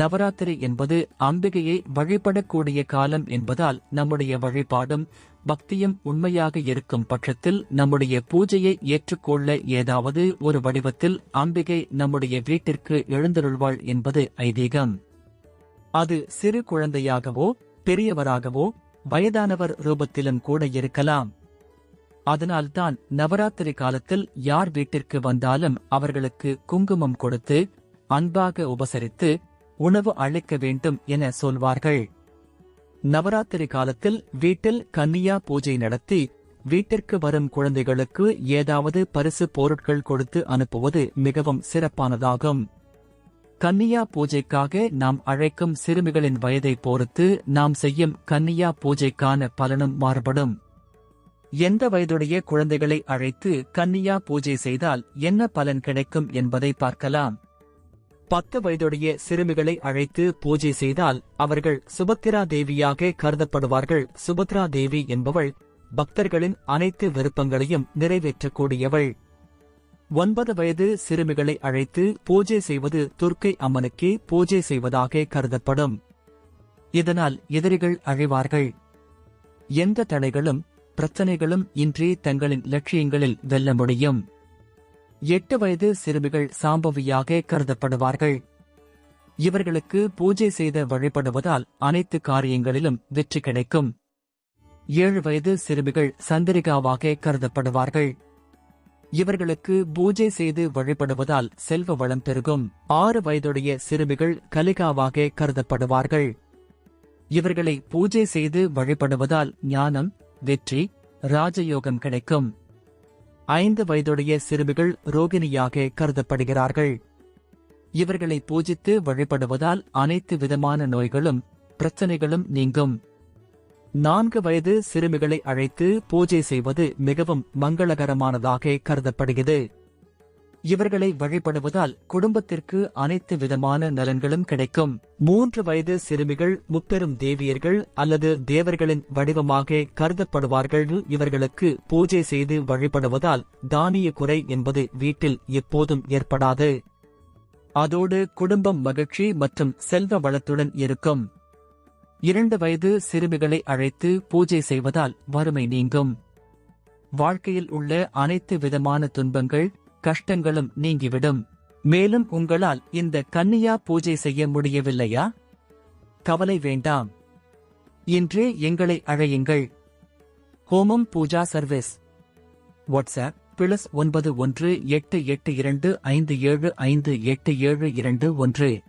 நவராத்திரி என்பது அம்பிகையை வழிபடக்கூடிய காலம் என்பதால் நம்முடைய வழிபாடும் பக்தியும் உண்மையாக இருக்கும் பட்சத்தில் நம்முடைய பூஜையை ஏற்றுக்கொள்ள ஏதாவது ஒரு வடிவத்தில் அம்பிகை நம்முடைய வீட்டிற்கு எழுந்தருள்வாள் என்பது ஐதீகம். அது சிறு குழந்தையாகவோ பெரியவராகவோ வயதானவர் ரூபத்திலும் கூட இருக்கலாம். அதனால்தான் நவராத்திரி காலத்தில் யார் வீட்டிற்கு வந்தாலும் அவர்களுக்கு குங்குமம் கொடுத்து அன்பாக உபசரித்து உணவு அளிக்க வேண்டும் என சொல்வார்கள். நவராத்திரி காலத்தில் வீட்டில் கன்னியா பூஜை நடத்தி வீட்டிற்கு வரும் குழந்தைகளுக்கு ஏதாவது பரிசு பொருட்கள் கொடுத்து அனுப்புவது மிகவும் சிறப்பானதாகும். கன்னியா பூஜைக்காக நாம் அழைக்கும் சிறுமிகளின் வயதை பொறுத்து நாம் செய்யும் கன்னியா பூஜைக்கான பலனும் மாறுபடும். எந்த வயதுடைய குழந்தைகளை அழைத்து கன்னியா பூஜை செய்தால் என்ன பலன் கிடைக்கும் என்பதை பார்க்கலாம். பத்து வயதுடைய சிறுமிகளை அழைத்து பூஜை செய்தால் அவர்கள் சுபத்திரா தேவியாக கருதப்படுவார்கள். சுபத்ரா தேவி என்பவள் பக்தர்களின் அனைத்து விருப்பங்களையும் நிறைவேற்றக்கூடியவள். ஒன்பது வயது சிறுமிகளை அழைத்து பூஜை செய்வது துர்க்கை அம்மனுக்கே பூஜை செய்வதாக கருதப்படும். இதனால் எதிரிகள் அழிவார்கள். எந்த தடைகளும் பிரச்சனைகளும் இன்றி தங்களின் லட்சியங்களில் வெல்ல முடியும். எட்டு வயது சிறுமிகள் சாம்பவியாக கருதப்படுவார்கள். இவர்களுக்கு பூஜை செய்த வழிபடுவதால் அனைத்து காரியங்களிலும் வெற்றி கிடைக்கும். ஏழு வயது சிறுமிகள் சந்திரிகாவாக கருதப்படுவார்கள். இவர்களுக்கு பூஜை செய்து வழிபடுவதால் செல்வ வளம் பெருகும். ஆறு வயதுடைய சிறுமிகள் கலிகாவாக கருதப்படுவார்கள். இவர்களை பூஜை செய்து வழிபடுவதால் ஞானம் வெற்றி ராஜயோகம் கிடைக்கும். ஐந்து வயதுடைய சிறுமிகள் ரோகிணியாக கருதப்படுகிறார்கள். இவர்களை பூஜித்து வழிபடுவதால் அனைத்து விதமான நோய்களும் பிரச்சனைகளும் நீங்கும். நான்கு வயது சிறுமிகளை அழைத்து பூஜை செய்வது மிகவும் மங்களகரமானதாக கருதப்படுகிறது. இவர்களை வழிபடுவதால் குடும்பத்திற்கு அனைத்து விதமான நலன்களும் கிடைக்கும். மூன்று வயது சிறுமிகள் முப்பெரும் தேவியர்கள் அல்லது தேவர்களின் வடிவமாக கருதப்படுவார்கள் இவர்களுக்கு பூஜை செய்து வழிபடுவதால் தானிய குறை என்பது வீட்டில் எப்போதும் ஏற்படாது. அதோடு குடும்பம் மகிழ்ச்சி மற்றும் செல்வ வளத்துடன் இருக்கும். இரண்டு வயது சிறுமிகளை அழைத்து பூஜை செய்வதால் வறுமை நீங்கும். வாழ்க்கையில் உள்ள அனைத்து விதமான துன்பங்கள் கஷ்டங்களும் நீங்கிவிடும். மேலும் உங்களால் இந்த கன்னியா பூஜை செய்ய முடியவில்லையா? கவலை வேண்டாம். இன்றே எங்களை அழையுங்கள். ஹோமம் பூஜா சர்வீஸ். வாட்ஸ்அப் பிளஸ் ஒன்பது ஒன்று எட்டு எட்டு இரண்டு ஐந்து ஏழு ஐந்து எட்டு ஏழு இரண்டு ஒன்று.